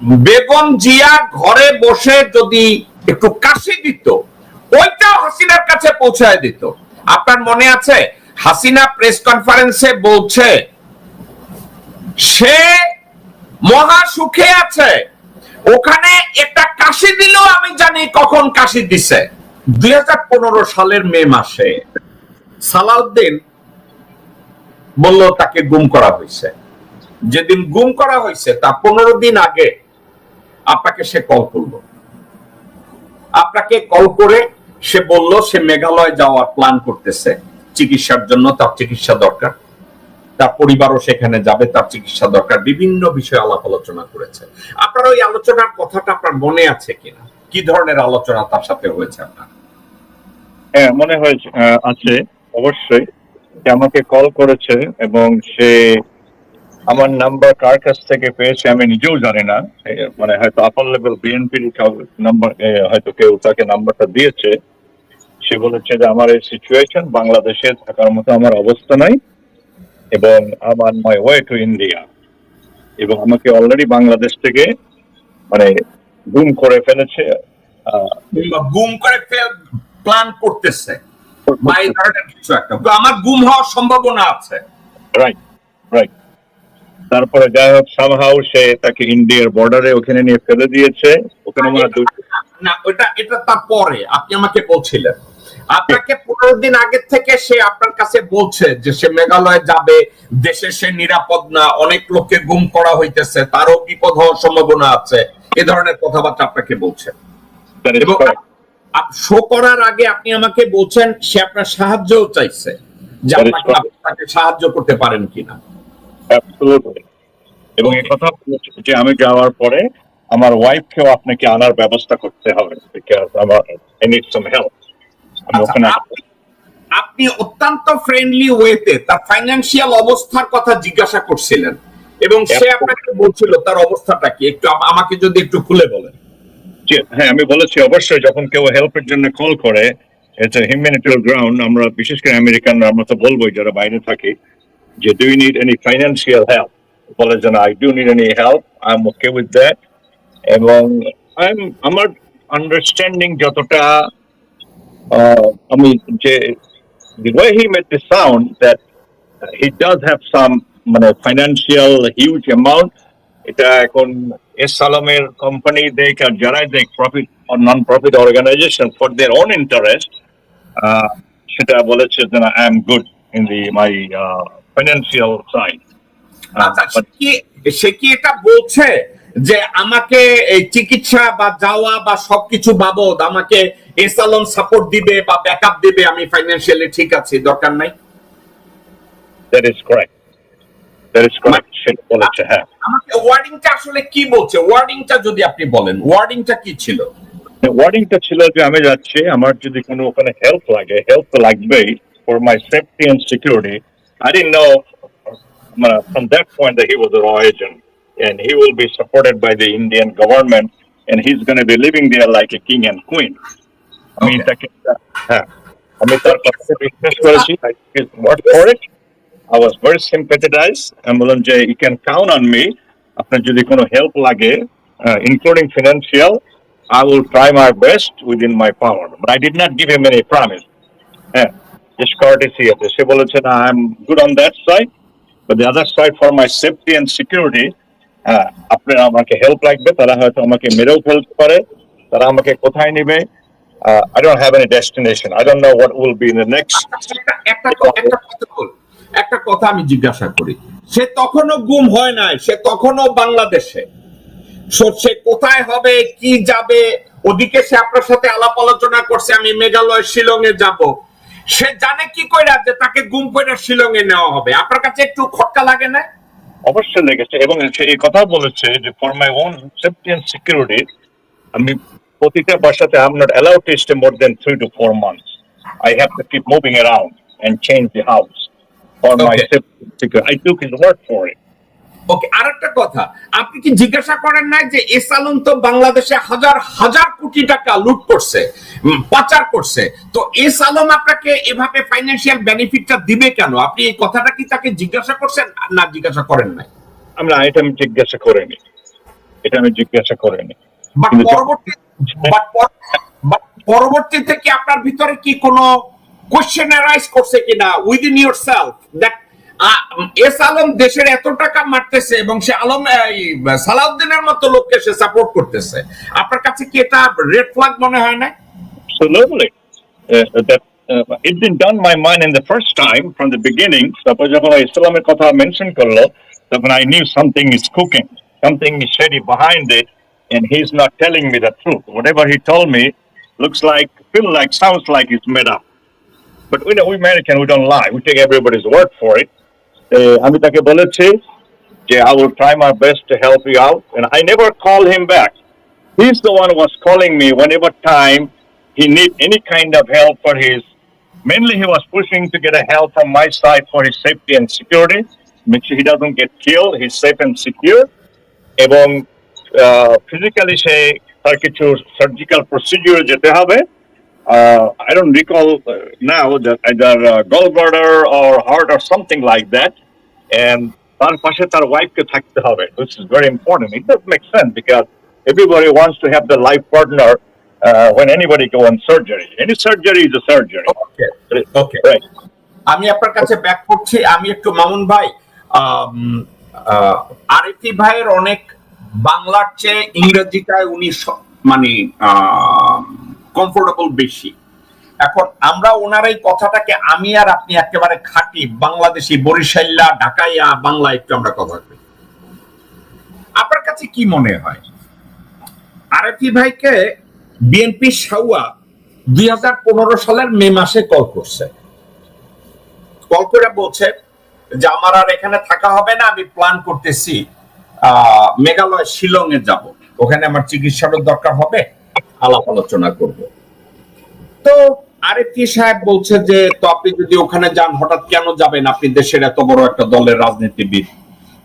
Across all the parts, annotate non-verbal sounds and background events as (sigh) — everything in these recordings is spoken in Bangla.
বেগম জিয়া ঘরে বসে যদি একটু কাশি দিত, ওইটাও হাসিনার কাছে পৌঁছায় দিত। আপনার মনে আছে? হাসিনা প্রেস কনফারেন্সে বলছে, সে মহা সুখে আছে। ওখানে একটা কাশি দিলেও আমি জানি কখন কাশি দিছে। দুই হাজার পনেরো সালের মে মাসে সালাউদ্দিন বলল, তাকে গুম করা হয়েছে। যেদিন গুম করা হয়েছে, তা পনেরো দিন আগে আপনাকে সে কল করল। আপনাকে কল করে সে বলল, সে মেঘালয় যাওয়ার প্ল্যান করতেছে। চিকিৎসার জন্য তার চিকিৎসা দরকার। তার পরিবারও সেখানে যাবে, তার চিকিৎসা দরকার। বিভিন্ন বিষয়ে আলাপ আলোচনা করেছে। আপনার ওই আলোচনার কথাটা আপনার মনে আছে কিনা? কি ধরনের আলোচনা তার সাথে হয়েছে আপনার? হ্যাঁ মনে হয়েছে আছে। অবশ্যই। সে আমাকে কল করেছে এবং সে আমার নাম্বার কার কাছ থেকে পেয়েছে আমি নিজেও জানি না। মানে হয়তো আপার লেভেল বিএনপির নাম্বার হয়তো কেউ তাকে নাম্বারটা দিয়েছে। সে বলেছে যে আমার এই সিচুয়েশন বাংলাদেশে থাকার মতো আমার অবস্থা নাই এবং আমার মাই ওয়ে টু ইন্ডিয়া এবং আমাকে অলরেডি বাংলাদেশ থেকে মানে গুম করে ফেলেছে। গুম করে প্ল্যান করতেছে। কিছু একটা। আমার গুম হওয়ার সম্ভাবনা আছে। রাইট রাইট তারপরে যাই হোক সামহাও সে তাকে ইন্ডিয়ার বর্ডারে ওখানে নিয়ে ফেলে দিয়েছে। ওখানে না ওটা এটা তার পরে। আপনি আমাকে বলছিলেন। আপনাকে পনেরো দিন আগে থেকে সে আপনার কাছে বলছে যে সে মেঘালয় যাবে দেশে সে নিরাপদ না অনেক লোককে গুম করা হইতেছে তারও বিপদ হওয়ার সম্ভাবনা আছে। এ ধরনের কথাবার্তা আপনাকে বলছে। এবং শো করার আগে আপনি আমাকে বলছেন সে আপনার সাহায্যও চাইছে যে আপনাকে তাকে সাহায্য করতে পারেন কিনা। Absolutely. এবং এই কথা যে আমি যাওয়ার পরে আমার ওয়াইফকেও আপনাকে আনার ব্যবস্থা করতে হবে বিকজ আমার আই নিড সাম হেল্প আপনি অত্যন্ত ফ্রেন্ডলি ওয়েতে তার ফাইন্যান্সিয়াল অবস্থার কথা জিজ্ঞাসা করছিলেন এবং সে আপনাকে বলছিল তার অবস্থাটা কি? একটু আমাকে যদি একটু খুলে বলেন। হ্যাঁ আমি বলেছি অবশ্যই যখন কেউ হেল্পের জন্য কল করে এটা হিউম্যানিটারিয়াল গ্রাউন্ড আমরা বিশেষ করে আমেরিকান আমরা তো বলবোই যারা বাইরে থাকি যে do you need any financial help বলে যে I do need any help I am okay with that এবং আই এম আমার আন্ডারস্ট্যান্ডিং যতটা আহ, আমি যে the way he made the sound that he does have some মানে ফাইন্যান্সিয়াল হিউজ অ্যামাউন্ট এটা এখন এস সালামের কোম্পানি দেখ আর যারাই দেখ profit non profit organisation for their own interest সেটা বলেছে যে I am good in the my financial side আচ্ছা সে কি এটা বলছে যে আমাকে এই চিকিৎসা বা যাওয়া বা সবকিছু বাবদ আমাকে এসালন সাপোর্ট দিবে বা ব্যাকআপ দিবে আমি ফাইন্যান্সিয়ালি ঠিক আছি দরকার নাই? That is correct that is correct সেটা বলেছে হ্যাঁ। আমাকে ওয়ার্ডিংটা আসলে কি বলছে? ওয়ার্ডিংটা যদি আপনি বলেন ওয়ার্ডিংটা কি ছিল? ওয়ার্ডিংটা ছিল যে আমি যাচ্ছি আমার যদি কোনো ওখানে হেল্প লাগে হেল্প লাগবেই for my safety and security I didn't know from that point that he was a raw agent and he will be supported by the Indian government and he's going to be living there like a king and queen. আমি Okay. তাকে হ্যাঁ আমি তার কথা বিশ্বাস করেছি his word for it I was very sympathized আমি বললাম যে you can count on me আপনার যদি কোনো হেল্প লাগে uh, including financial I will try my best within my power but I did not give him any promise হ্যাঁ just courtesy আছে সে বলেছে না I am good on that side but the other side for my safety and security হ্যাঁ আপনার আমাকে হেল্প লাগবে তারা হয়তো আমাকে মেরেও ফেলতে পারে তারা আমাকে কোথায় নেবে? Uh, I don't have any destination. I don't know what will be the next. একটা কথা আমি জিজ্ঞাসা করি। সে তখনও গুম হয় নাই সে তখনও বাংলাদেশে। সে কোথায় হবে কি যাবে? ওদিকে সে আপনার সাথে আলাপ আলোচনা করছে আমি মেঘালয় শিলং এ যাব। সে জানে কি কইরা যে তাকে গুম কইরা শিলং এ নেওয়া হবে। আপনার কাছে একটু খটকা লাগে না? অবশ্যই লেগেছে। এবং সে এই কথা বলেছে যে for my own safety and security আমি প্রতিটা বাসাতে I am not allowed to stay more than three to four months I have to keep moving around and change the house for my safety I took his word for it okay আরেকটা কথা। আপনি কি জিজ্ঞাসা করেন নাই যে এসালুন তো বাংলাদেশে হাজার হাজার কোটি টাকা লুট করছে? পাচার করছে। তো এস আলম আপনাকে এভাবে ফাইন্যান্সিয়াল বেনিফিটটা দিবে কেন? আপনি এই কথাটা কি তাকে জিজ্ঞাসা করছেন না জিজ্ঞাসা করেন নাই? আমরা আইটেম জিজ্ঞাসা করিনি। এটা আমি জিজ্ঞাসা করিনি। পরবর্তীতে কি আপনার ভিতরে কি কোনো করছে কিনা within yourself that S Alam দেশের এত টাকা মারতেছে এবং সে আলম সালাউদ্দিনের মতো লোককে সে সাপোর্ট করতেছে। আপনার কাছে কি এটা রেড ফ্ল্যাগ মনে হয় না Absolutely. Uh, that uh, it didn't done my mind in the first time from the beginning. Suppose যখন ইসলামের কথা মেনশন করলো তখন I knew something is cooking, something is shady behind it, and he's not telling me the truth. Whatever he told me looks like, feel like, sounds like it's made up. But we know we American, we don't lie. We take everybody's word for it. Uh, আমি তাকে বলেছি যে I will try my best to help you out, and I never call him back. He's the one who was calling me whenever time he need any kind of help for his. Mainly, he was pushing to get a help from my side for his safety and security. Make sure he doesn't get killed. He's safe and secure. এবং ফিজিক্যালি সে তার কিছু সার্জিক্যাল প্রসিডিউর যেতে হবে I don't recall now that either gallbladder or heart or something like that and তার পাশে তার ওয়াইফকে থাকতে হবে which is very important it does make sense because everybody wants to have the life partner uh, when anybody go on surgery any surgery is a surgery. Okay okay right. আমি আপনার কাছে ব্যাক করছি আমি একটু মামুন ভাই আম, আহ, আরিফি ভাইয়ের অনেক বাংলার চেয়ে ইংরেজিটায় উনি মানে কমফোর্টেবল বেশি। এখন আমরা ওনার এই কথাটাকে আমি আর আপনি একেবারে খাঁটি বাংলাদেশি বরিশাল্লা ঢাকাইয়া বাংলা একটু আমরা কথা কই আপনার কাছে কি মনে হয়? আরএফি ভাইকে বিএনপি সাউয়া দুই সালের মে মাসে কল করছে। কল করে বলছে যে, আমার আর এখানে থাকা হবে না, আমি প্ল্যান করতেছি মেঘালয় শিলং এ যাব। ওখানে আমার চিকিৎসারও দরকার হবে, আলাপ আলোচনা করব। তো আরেকটি সাহেব বলছে যে, তো আপনি যদি ওখানে যান, হঠাৎ কেন যাবেন? আপনি দেশের এত বড় একটা দলের রাজনীতিবিদ।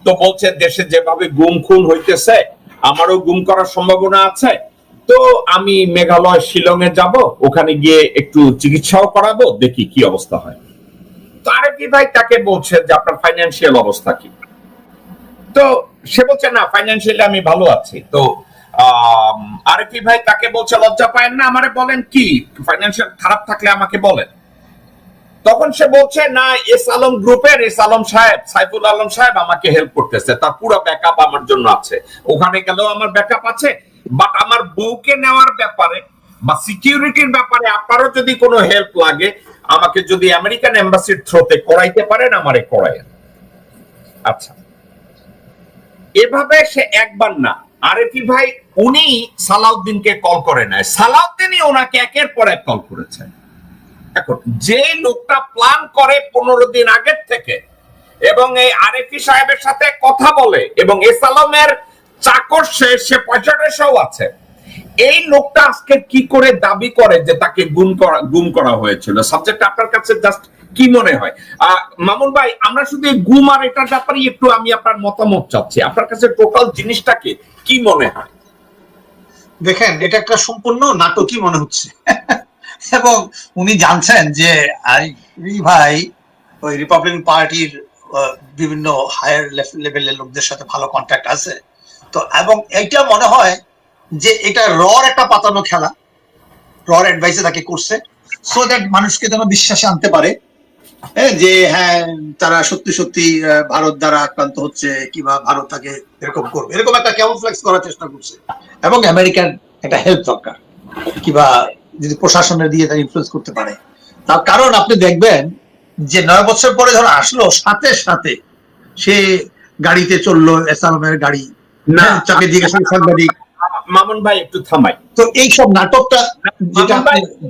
তো বলছে, দেশে যেভাবে গুম খুন হইতেছে, আমারও গুম করার সম্ভাবনা আছে তো আমি মেঘালয় শিলং এ যাব ওখানে গিয়ে একটু চিকিৎসাও করাবো দেখি কি অবস্থা হয়। তো আরেকটি ভাই তাকে বলছে যে আপনার ফাইন্যান্সিয়াল অবস্থা কি? তো সে বলছে না ফাইন্যান্সিয়ালি আমি ভালো আছি। তো আম, আরেকটি ভাই তাকে বলছে লজ্জা পায় না আমারে বলেন কি? ফাইন্যান্সিয়াল খারাপ থাকলে আমাকে বলেন। তখন সে বলছে না এস আলম গ্রুপের এস আলম সাহেব সাইফুল আলম সাহেব আমাকে হেল্প করতেছে। তার পুরো ব্যাকআপ আমার জন্য আছে। ওখানে গেলেও আমার ব্যাকআপ আছে বাট আমার বউকে নেওয়ার ব্যাপারে বা সিকিউরিটির ব্যাপারে আপনারও যদি কোনো হেল্প লাগে, আমাকে যদি আমেরিকান এম্বাসির থ্রোতে করাইতে পারেন, আমারে করাইয়েন। আচ্ছা। এভাবে সে একবার না। আরেফি ভাই, উনি সালাউদ্দিনকে কল করে নেয় সালাউদ্দিনই ওনাকে একের পর এক কল করেছে। এখন যে লোকটা প্ল্যান করে পনেরো দিন আগের থেকে, এবং এই আরেফি সাহেবের সাথে কথা বলে, এবং এসালমের চাকর সে সে পয়সাটাও আছে। এই লোকটা আজকে কি করে দাবি করে যে তাকে গুম করা গুম করা হয়েছিল? সাবজেক্ট আপনার কাছে জাস্ট কি মনে হয়? মামুন ভাই, আমরা শুধু গুম আর এটার ব্যাপারে একটু আমি আপনার মতামত চাচ্ছি। আপনার কাছে টোটাল জিনিসটাকে কি? মনে হয়? দেখেন, এটা একটা সম্পূর্ণ নাটকই মনে হচ্ছে। (laughs) এবং উনি জানছেন যে ভাই, ওই রিপাবলিকান পার্টির বিভিন্ন হায়ার লেভেলের লোকদের সাথে ভালো কন্ট্যাক্ট আছে। তো এবং এইটা মনে হয় যে এটা রর একটা পাতানো খেলা। রর অ্যাডভাইসে তাকে করছে। সো দ্যাট মানুষকে যেন বিশ্বাসে আনতে পারে। হ্যাঁ, যে হ্যাঁ তারা সত্যি সত্যি ভারত দ্বারা আক্রান্ত হচ্ছে কিংবা ভারত তাকে এরকম করবে। এরকম একটা কেমন ফ্লেক্স করার চেষ্টা করছে। এবং আমেরিকার একটা হেল্প দরকার। কিংবা যদি প্রশাসনের দিয়ে তারা ইনফ্লুয়েন্স করতে পারে। তার কারণ আপনি দেখবেন যে নয় বছর পরে ধরো আসলো সাথে সাথে সে গাড়িতে চলল এসালামের গাড়ি। না চাকে জিজ্ঞাসা সাংবাদিক। মামুন ভাই একটু থামাই। তো এই সব নাটকটা যেটা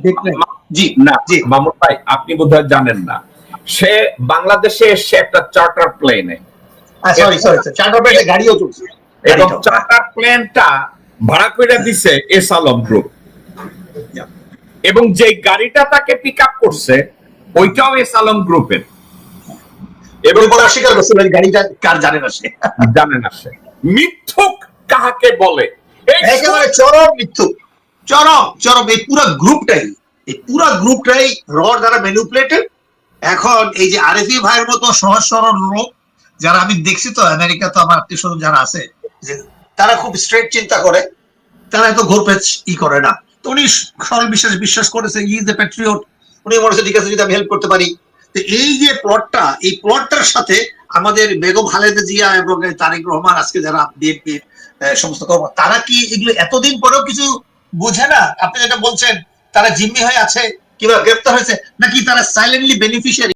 দেখলেন। জি না জি। মামুন ভাই আপনি বোধহয় জানেন না। সে বাংলাদেশে এসে একটা চার্টার প্লেনে। সরি সরি চার্টার প্লেনে গাড়িও চলছে। এবং চার্টার প্লেনটা ভাড়া করে দিছে এস আলম গ্রুপ এবং যে গাড়িটা তাকে পিক আপ করছে ওইটাও এস আলম গ্রুপের এবং এবং অস্বীকার করছে গাড়িটা কার জানে না সে? জানে না সে। মিথ্যুক কাহাকে বলে? একেবারে চরম মৃত্যু চরম চরম। এই পুরো গ্রুপটাই এই পুরো গ্রুপটাই রড দ্বারা ম্যানিপুলেটেড এখন এই যে আরএফি ভাইয়ের মতো সহজ সরল লোক যারা আমি দেখছি তো আমেরিকা তো আমার আত্মীয় স্বজন যারা আছে যে তারা খুব স্ট্রেট চিন্তা করে তারা এত ঘোরপেচ ই করে না। তো উনি সরল বিশ্বাস বিশ্বাস করেছে ইজ এ প্যাট্রিয়ট উনি মনে হচ্ছে ঠিক আছে যদি আমি হেল্প করতে পারি। তো এই যে প্লটটা এই প্লটটার সাথে আমাদের বেগম খালেদা জিয়া এবং তারেক রহমান আজকে যারা বিএনপির সমস্ত কর্ম, তারা কি এগুলো এতদিন পরেও কিছু বুঝে না? আপনি যেটা বলছেন, তারা জিম্মি হয়ে আছে কিংবা গ্রেপ্তার হয়েছে, নাকি তারা সাইলেন্টলি বেনিফিশিয়ারি